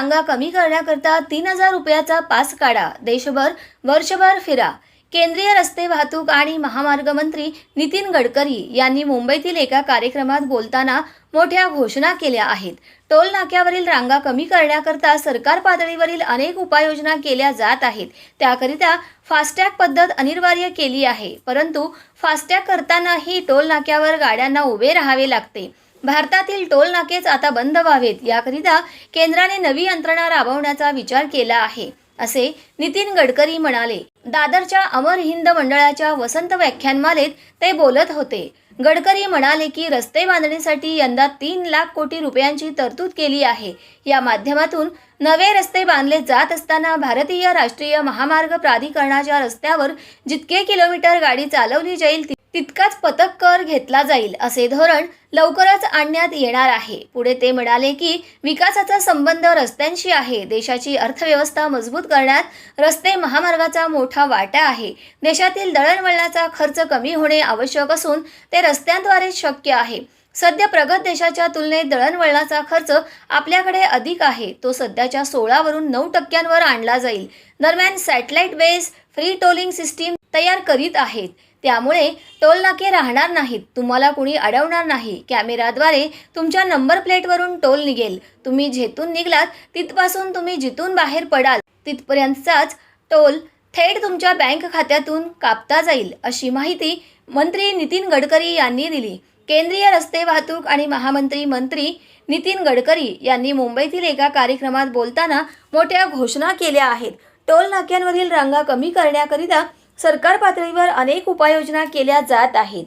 रांगा कमी करण्याकरता तीन हजार रुपयाचा पास काढा. देशभर वर्षभर फिरा. केंद्रीय रस्ते वाहतूक आणि महामार्ग मंत्री नितीन गडकरी यांनी मुंबईतील एका कार्यक्रमात बोलताना मोठ्या घोषणा केल्या आहेत. टोल नाक्यावरील रांगा कमी करण्याकरता सरकार पातळीवरील अनेक उपाययोजना केल्या जात आहेत. त्याकरिता फास्टॅग पद्धत अनिवार्य केली आहे. परंतु फास्टॅग करतानाही टोल नाक्यावर गाड्यांना उभे राहावे लागते. भारतातील टोल नाकेच आता बंद व्हावेत. याकरिता केंद्राने नवी यंत्रणा राबवण्याचा विचार केला आहे असे नितीन गडकरी म्हणाले. दादरच्या अमर हिंद मंडळाच्या वसंत व्याख्यानमालेत ते बोलत होते. गडकरी म्हणाले की रस्ते बांधणीसाठी यंदा तीन लाख कोटी रुपयांची तरतूद केली आहे. या माध्यमातून नवे रस्ते बांधले जात असताना भारतीय राष्ट्रीय महामार्ग प्राधिकरणाच्या रस्त्यावर जितके किलोमीटर गाडी चालवली जाईल ती तितकाच पथक कर घेतला जाईल असे धोरण लवकरच आणण्यात येणार आहे. पुढे ते म्हणाले की विकासाचा संबंध रस्त्यांशी आहे. देशाची अर्थव्यवस्था मजबूत करण्यात रस्ते महामार्गाचा मोठा वाटा आहे. देशातील दळणवळणाचा खर्च कमी होणे आवश्यक असून ते रस्त्यांद्वारे शक्य आहे. सध्या प्रगत देशाच्या तुलनेत दळणवळणाचा खर्च आपल्याकडे अधिक आहे. तो सध्याच्या सोळावरून नऊ टक्क्यांवर आणला जाईल. दरम्यान satellite base free tolling system तयार करीत आहेत. त्यामुळे टोलनाके राहणार नाहीत. तुम्हाला कुणी अडवणार नाही. कॅमेराद्वारे तुमच्या नंबर प्लेटवरून टोल निघेल. तुम्ही झेतून निघलात तिथपासून तुम्ही जिथून बाहेर पडाल तिथपर्यंतचाच टोल थेट तुमच्या बँक खात्यातून कापता जाईल अशी माहिती मंत्री नितीन गडकरी यांनी दिली. केंद्रीय रस्ते वाहतूक आणि महामंत्री मंत्री नितीन गडकरी यांनी मुंबईतील एका कार्यक्रमात बोलताना मोठ्या घोषणा केल्या आहेत. टोल नाक्यांवरील रांगा कमी करण्याकरिता सरकार पातळीवर अनेक उपाययोजना केल्या जात आहेत.